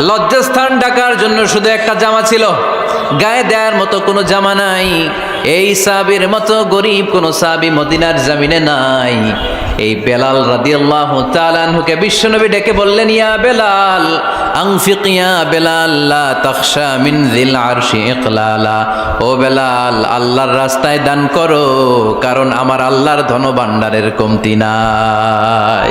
লজ্জাস্থান ঢাকার জন্য শুধু একটা জামা ছিল। গায়ে দেওয়ার মতো কোনো জামা নাই। এই সাবির মতো গরিব কোনো সাবি মদিনার জামিনে নাই। এই বেলাল রাদিয়াল্লাহু তাআলা আনহুকে বিশ্বনবী ডেকে বললেন, ইয়া বেলাল আনফিক বেলাল, লা মিন যিল আরশি ইকলালা। ও বেলাল, আল্লাহর রাস্তায় দান করো, কারণ আমার আল্লাহর ধনভাণ্ডারের কমতি নাই।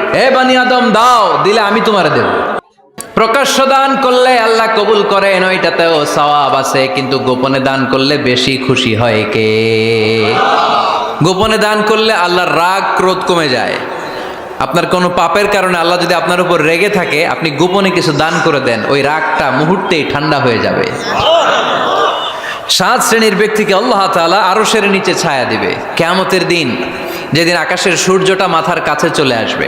হে বানি আদম, দাও, দিলে আমি তোমারে দেব। প্রকাশ্য দান করলে আল্লাহ কবুল করেন, ওইটাতেও সওয়াব আছে, কিন্তু গোপনে দান করলে বেশি খুশি হয় কে? গোপনে দান করলে আল্লাহর রাগ ক্রোধ কমে যায়। আপনার কোনো পাপের কারণে আল্লাহ যদি আপনার উপর রেগে থাকে, আপনি গোপনে কিছু দান করে দেন, ওই রাগটা মুহূর্তেই ঠান্ডা হয়ে যাবে। সাত শ্রেণির ব্যক্তিকে আল্লাহ তাআলা আরও সের নিচে ছায়া দিবে। কেয়ামতের দিন, যেদিন আকাশের সূর্যটা মাথার কাছে চলে আসবে।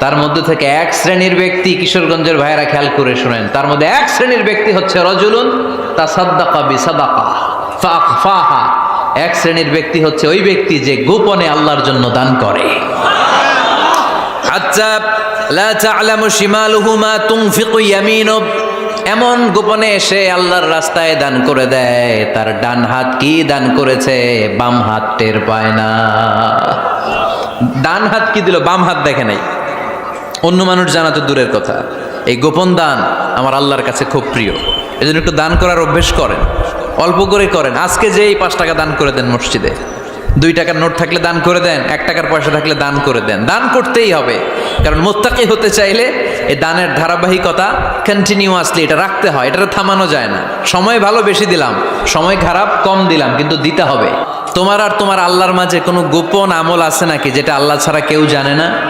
তার মধ্যে থেকে এক শ্রেণির ব্যক্তি কিশোরগঞ্জের ভাইয়েরা খেয়াল করে শুনেন। তার মধ্যে এক শ্রেণির ব্যক্তি হচ্ছে রজুলুন তা সাদ্দাকা বি সাদাকা ফাহা এক শ্রেণির ব্যক্তি হচ্ছে ওই ব্যক্তি যে গোপনে আল্লাহর জন্য দান করে। আচ্ছা লা তা'লামু শিমালুহু তুনফিকু ইয়ামিনু। এমন গোপনে এসে আল্লাহর রাস্তায় দান করে দেয়। তার ডান হাত কি দান করেছে? বাম হাত টের পায় না। ডান হাত কি দিল? বাম হাত দেখে নাই। অন্য মানুষ জানা তো দূরের কথা। এই গোপন দান আমার আল্লাহর কাছে খুব প্রিয়। এই জন্য একটু দান করার অভ্যেস করেন। অল্প করে করেন। আজকে যে এই পাঁচ টাকা দান করে দেন মসজিদে। দুই টাকার নোট থাকলে দান করে দেন, এক টাকার পয়সা থাকলে দান করে দেন। দান করতেই হবে। কারণ মোত্তাকি হতে চাইলে এই দানের ধারাবাহিকতা কন্টিনিউয়াসলি এটা রাখতে হয়। এটা থামানো যায় না। সময় ভালো বেশি দিলাম, সময় খারাপ কম দিলাম, কিন্তু দিতে হবে। তোমার আর তোমার আল্লাহর মাঝে কোনো গোপন আমল আছে নাকি যেটা আল্লাহ ছাড়া কেউ জানে না?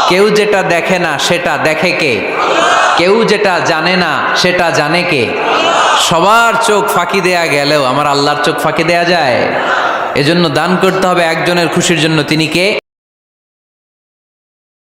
কেউ যেটা দেখে না, সেটা দেখে কে? কেউ যেটা জানে না, সেটা জানে কে? সবার চোখ ফাঁকি দেয়া গেলেও আমার আল্লাহর চোখ ফাঁকি দেয়া যায়। এজন্য দান করতে হবে একজনের খুশির জন্য। তিনি কে?